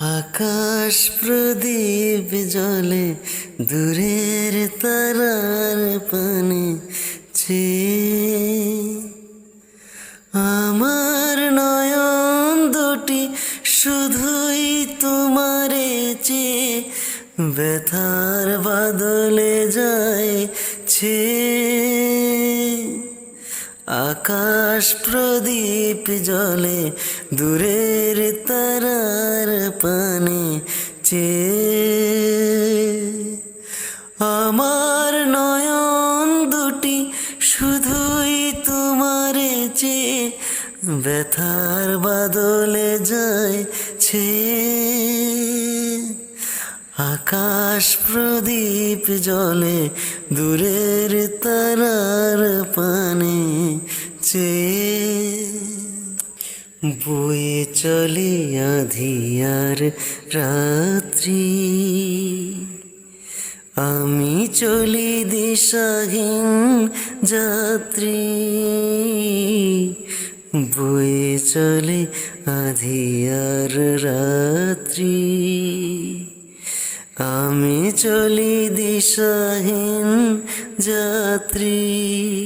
আকাশ প্রদীপ জলে দূরের তারার পানে চেয়ে আমার নয়ন দুটি শুধুই তোমারে চেয়ে ব্যথার বাদলে যায় ছে। আকাশ প্রদীপ জলে দূরের চেয়ে আমার নয়ন দুটি শুধুই তোমার চেয়ে ব্যথার বাদলে যায় ছে আকাশ প্রদীপ জলে দূরের তারার পানে চেয়ে। বয়ে চলে আধিয়ার রাত্রি আমি চলি দিশাহীন যাত্রী। বয়ে চলে আধিয়ার রাত্রি। আমি চলি দিশাহীন যাত্রী।